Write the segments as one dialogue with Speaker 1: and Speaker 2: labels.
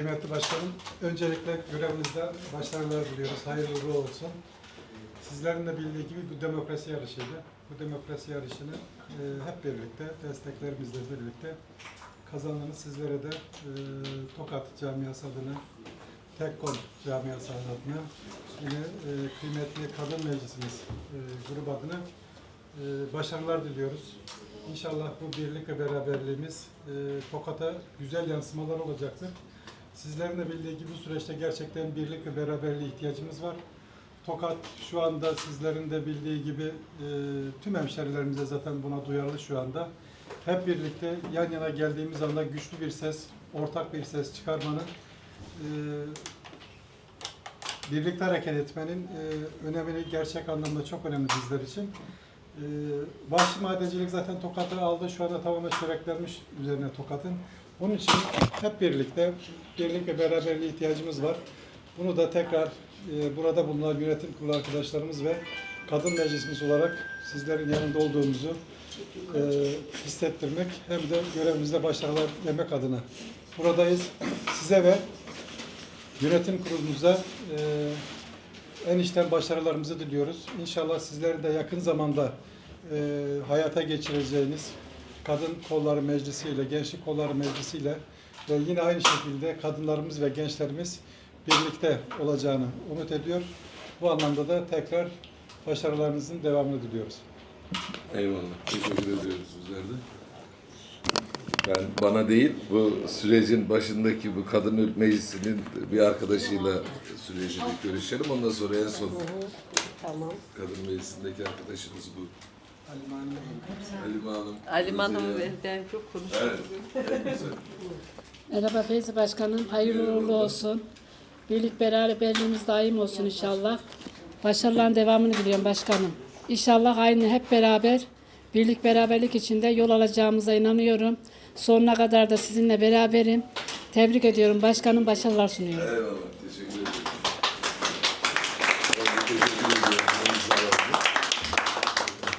Speaker 1: Kıymetli Başkanım, öncelikle görevinizde başarılar diliyoruz. Hayırlı uğurlu olsun. Sizlerin de bildiği gibi bu demokrasi yarışıydı. Bu demokrasi yarışını e, hep birlikte, desteklerimizle birlikte kazandınız. Sizlere de e, Tokat Camiası adına, Tekkon Camiası adına, yine e, kıymetli Kadın Meclisimiz e, grup adına e, başarılar diliyoruz. İnşallah bu birlik ve beraberliğimiz e, Tokat'a güzel yansımalar olacaktır. Sizlerin de bildiği gibi bu süreçte gerçekten birlik ve beraberliğe ihtiyacımız var. Tokat şu anda sizlerin de bildiği gibi e, tüm hemşerilerimize zaten buna duyarlı şu anda. Hep birlikte yan yana geldiğimiz anda güçlü bir ses, ortak bir ses çıkarmanın, e, birlikte hareket etmenin e, önemini gerçek anlamda çok önemli bizler için. E, vahşi madencilik zaten Tokat'ı aldı. Şu anda tamamen çöreklenmiş üzerine Tokat'ın. Onun için hep birlikte birlik ve beraberliğe ihtiyacımız var. Bunu da tekrar e, burada bulunan yönetim kurulu arkadaşlarımız ve kadın meclisimiz olarak sizlerin yanında olduğumuzu e, hissettirmek hem de görevimizde başarılar vermek adına buradayız. Size ve yönetim kurulumuza e, en içten başarılarımızı diliyoruz. İnşallah sizlerin de yakın zamanda e, hayata geçireceğiniz Kadın Kolları Meclisi ile, Gençlik Kolları Meclisi ile ve yine aynı şekilde kadınlarımız ve gençlerimiz birlikte olacağını umut ediyor. Bu anlamda da tekrar başarılarınızın devamını diliyoruz.
Speaker 2: Eyvallah. Teşekkür ediyoruz sizler de. Ben bana değil, bu sürecin başındaki bu kadın meclisinin bir arkadaşıyla süreci bir görüşelim. Ondan sonra en son
Speaker 3: Tamam.
Speaker 2: kadın meclisindeki arkadaşımız bu. Halime Hanım.
Speaker 3: Alim Hanım'ı
Speaker 2: Özlem.
Speaker 3: ben, ben çok konuşuyorum.
Speaker 2: Evet. en güzel.
Speaker 4: Merhaba Feyzi Başkanım, hayırlı uğurlu olsun. Birlik beraberliğimiz daim olsun inşallah. Başarıların devamını diliyorum başkanım. İnşallah aynı hep beraber, birlik beraberlik içinde yol alacağımıza inanıyorum. Sonuna kadar da sizinle beraberim. Tebrik ediyorum başkanım, başarılar sunuyorum.
Speaker 2: Eyvallah. Teşekkür ederim. Ben de teşekkür ediyorum. Sağ olun.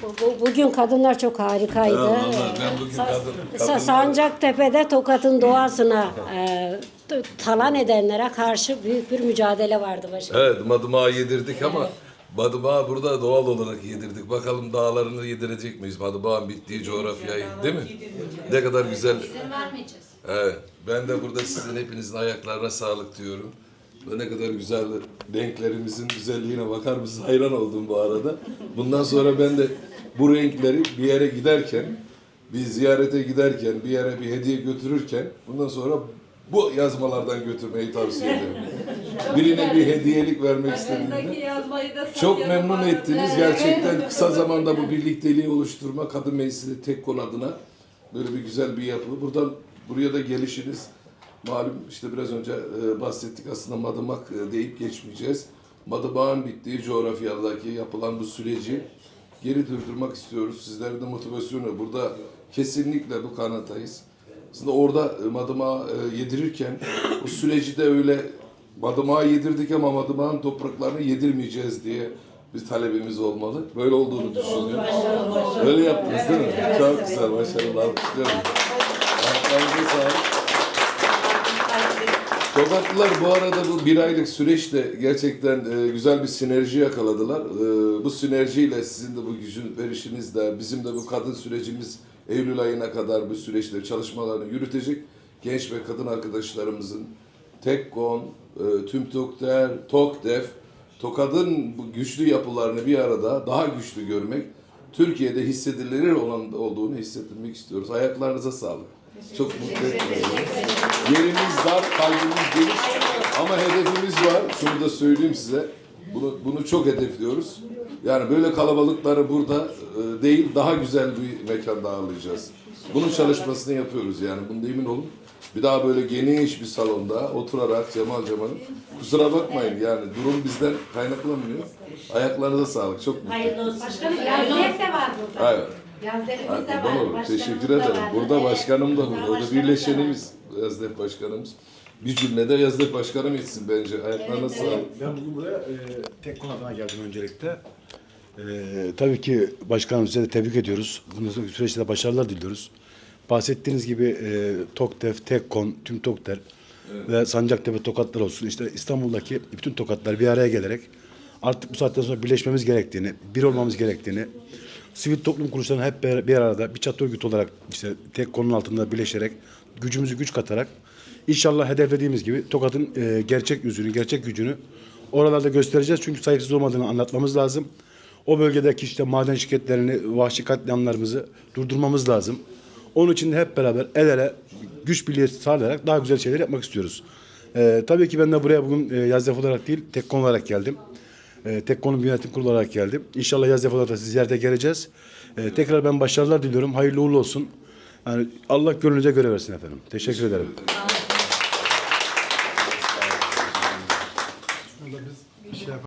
Speaker 5: Bu- bu- Bugün kadınlar çok harikaydı.
Speaker 2: Ya vallahi ben bugün
Speaker 5: Sa-
Speaker 2: kadın-
Speaker 5: Sa-
Speaker 2: kadın-
Speaker 5: Sancaktepe'de Tokat'ın doğasına e, t- talan edenlere karşı büyük bir mücadele vardı başkanım.
Speaker 2: Evet, madımağı yedirdik ama madımağı burada doğal olarak yedirdik. Bakalım dağlarını yedirecek miyiz? Madımağın bittiği coğrafyayı, değil mi? Ne kadar güzel. Evet, ben de burada sizin hepinizin ayaklarına sağlık diyorum. Ve ne kadar güzel renklerimizin güzelliğine bakar mısınız? Hayran oldum bu arada. Bundan sonra ben de bu renkleri bir yere giderken, bir ziyarete giderken, bir yere bir hediye götürürken bundan sonra bu yazmalardan götürmeyi tavsiye ederim. Birine bir hediyelik vermek istediğimde. Çok memnun ettiniz. Gerçekten kısa zamanda bu birlikteliği oluşturma Kadın Meclisi tek kol adına böyle bir güzel bir yapı. Buradan buraya da gelişiniz malum işte biraz önce e, bahsettik aslında madımak e, deyip geçmeyeceğiz. Madımağın bittiği coğrafyadaki yapılan bu süreci geri durdurmak istiyoruz. Sizlerin de motivasyonu burada kesinlikle bu kanatayız. Aslında orada e, madımağı e, yedirirken bu süreci de öyle madımağı yedirdik ama madımağın topraklarını yedirmeyeceğiz diye bir talebimiz olmalı. Böyle olduğunu düşünüyorum. Öyle yaptınız değil mi? Çok güzel, başarılar. Alkışlıyorum. Ayaklarınıza sağlık. Tokatlılar bu arada bu bir aylık süreçte gerçekten e, güzel bir sinerji yakaladılar. E, bu sinerjiyle sizin de bu gücün verişinizle bizim de bu kadın sürecimiz Eylül ayına kadar bu süreçte çalışmalarını yürütecek. Genç ve kadın arkadaşlarımızın Tekkon, e, Tüm Tokter, Tokdef, Tokad'ın güçlü yapılarını bir arada daha güçlü görmek, Türkiye'de hissedilir olan olduğunu hissettirmek istiyoruz. Ayaklarınıza sağlık. Çok mutlu ettiniz. Yerimiz dar, kalbimiz geniş ama hedefimiz var. Şunu da söyleyeyim size. Bunu, bunu çok hedefliyoruz. Yani böyle kalabalıkları burada e, değil, daha güzel bir mekanda ağırlayacağız. Bunun çalışmasını yapıyoruz yani. Bunda emin olun. Bir daha böyle geniş bir salonda oturarak Cemal Cemal'im. Kusura bakmayın yani durum bizden kaynaklanmıyor. Ayaklarınıza sağlık. Çok mutlu.
Speaker 6: Başkanım yazlık de var burada.
Speaker 2: Evet.
Speaker 6: Yazlarımız da var.
Speaker 2: Teşekkür
Speaker 6: da
Speaker 2: ederim.
Speaker 6: var.
Speaker 2: Burada
Speaker 6: Evet.
Speaker 2: başkanım da burada. O da
Speaker 6: Başkanımız da
Speaker 2: birleşenimiz. Yazdef başkanımız. Bir cümlede Yazdef başkanım etsin bence. Ayaklarına sağlık.
Speaker 7: Ben bugün buraya e, tek konu adına geldim öncelikle. E, tabii ki başkanımıza da tebrik ediyoruz. Bundan sonraki süreçte de başarılar diliyoruz. Bahsettiğiniz gibi e, TOKDEF, TEKKON, tüm TOKDER ve Sancaktepe tokatlar olsun. İşte İstanbul'daki bütün tokatlar bir araya gelerek artık bu saatten sonra birleşmemiz gerektiğini, bir olmamız gerektiğini, sivil toplum kuruluşlarının hep bir arada bir çatı örgütü olarak işte tek konunun altında birleşerek gücümüzü güç katarak inşallah hedeflediğimiz gibi Tokat'ın e, gerçek yüzünü, gerçek gücünü oralarda göstereceğiz. Çünkü sahipsiz olmadığını anlatmamız lazım. O bölgedeki işte maden şirketlerini, vahşi katliamlarımızı durdurmamız lazım. Onun için de hep beraber el ele güç birliği sağlayarak daha güzel şeyler yapmak istiyoruz. Ee, tabii ki ben de buraya bugün e, Yazdef olarak değil, tek konu olarak geldim. Ee, tek konu bir yönetim kurulu olarak geldim. İnşallah Yazdef olarak da sizi ziyarete geleceğiz. Ee, tekrar ben başarılar diliyorum. Hayırlı uğurlu olsun. Yani Allah gönlünüze göre versin efendim. Teşekkür ederim.